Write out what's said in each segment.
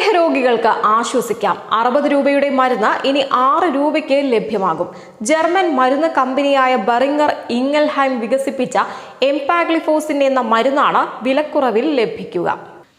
പ്രമേഹ രോഗികൾക്ക് ആശ്വസിക്കാം. അറുപത് രൂപയുടെ മരുന്ന് ഇനി ആറ് രൂപയ്ക്ക് ലഭ്യമാകും. ജർമ്മൻ മരുന്ന് കമ്പനിയായ ബറിംഗർ ഇങ്ങൽഹൈം വികസിപ്പിച്ച എംപാഗ്ലിഫോസിൻ എന്ന മരുന്നാണ് വിലക്കുറവിൽ ലഭിക്കുക.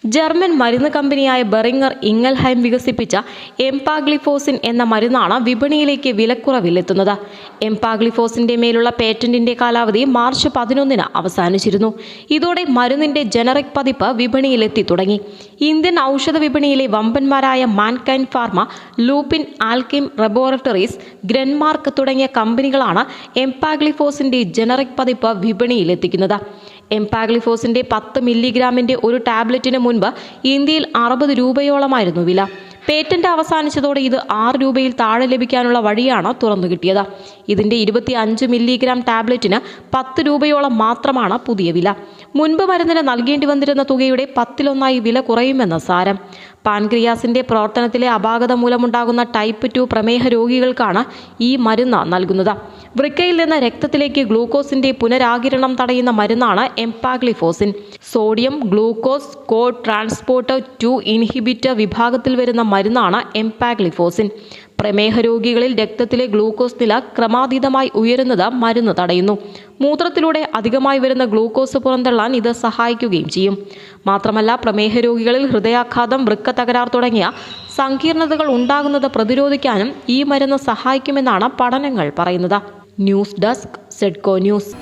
ജർമ്മൻ മരുന്ന് കമ്പനിയായ ബെറിങ്ങർ ഇംഗൽഹൈം വികസിപ്പിച്ച എംപാഗ്ലിഫോസിൻ എന്ന മരുന്നാണ് വിപണിയിലേക്ക് വിലക്കുറവിലെത്തുന്നത്. എംപാഗ്ലിഫോസിന്റെ മേലുള്ള പേറ്റന്റിന്റെ കാലാവധി മാർച്ച് പതിനൊന്നിന് അവസാനിച്ചിരുന്നു. ഇതോടെ മരുന്നിന്റെ ജനറിക് പതിപ്പ് വിപണിയിലെത്തി തുടങ്ങി. ഇന്ത്യൻ ഔഷധ വിപണിയിലെ വമ്പന്മാരായ Mankind Pharma Lupin Alkem Laboratories Glenmark തുടങ്ങിയ കമ്പനികളാണ് എംപാഗ്ലിഫോസിന്റെ ജനറിക് പതിപ്പ് വിപണിയിലെത്തിക്കുന്നത്. എംപാഗ്ലിഫോസിന്റെ പത്ത് മില്ലിഗ്രാമിന്റെ ഒരു ടാബ്ലറ്റിന് മുൻപ് ഇന്ത്യയിൽ അറുപത് രൂപയോളമായിരുന്നു വില. പേറ്റന്റ് അവസാനിച്ചതോടെ ഇത് ആറ് രൂപയിൽ താഴെ ലഭിക്കാനുള്ള വഴിയാണ് തുറന്നു കിട്ടിയത്. ഇതിന്റെ ഇരുപത്തി അഞ്ച് മില്ലിഗ്രാം ടാബ്ലറ്റിന് പത്ത് രൂപയോളം മാത്രമാണ് പുതിയ വില. മുൻപ് മരുന്നിന് നൽകേണ്ടി വന്നിരുന്ന തുകയുടെ പത്തിലൊന്നായി വില കുറയുമെന്ന് സാരം. പാൻക്രിയാസിന്റെ പ്രവർത്തനത്തിലെ അപാകത മൂലമുണ്ടാകുന്ന ടൈപ്പ് ടു പ്രമേഹ രോഗികൾക്കാണ് ഈ മരുന്ന് നൽകുന്നത്. വൃക്കയിൽ നിന്ന് രക്തത്തിലേക്ക് ഗ്ലൂക്കോസിന്റെ പുനരാകിരണം തടയുന്ന മരുന്നാണ് empagliflozin. Sodium glucose co transporter two inhibitor വിഭാഗത്തിൽ വരുന്ന മരുന്നാണ് എംപാഗ്ലിഫോസിൻ. പ്രമേഹ രോഗികളിൽ രക്തത്തിലെ ഗ്ലൂക്കോസ് നില ക്രമാതീതമായി ഉയരുന്നത് മരുന്ന് തടയുന്നു. മൂത്രത്തിലൂടെ അധികമായി വരുന്ന ഗ്ലൂക്കോസ് പുറന്തള്ളാൻ ഇത് സഹായിക്കുകയും ചെയ്യും. മാത്രമല്ല പ്രമേഹ രോഗികളിൽ ഹൃദയാഘാതം വൃക്ക തകരാർ തുടങ്ങിയ സങ്കീർണതകൾ ഉണ്ടാകുന്നത് പ്രതിരോധിക്കാനും ഈ മരുന്ന് സഹായിക്കുമെന്നാണ് പഠനങ്ങൾ പറയുന്നത്. ന്യൂസ് ഡെസ്ക് സെഡ്കോ ന്യൂസ്.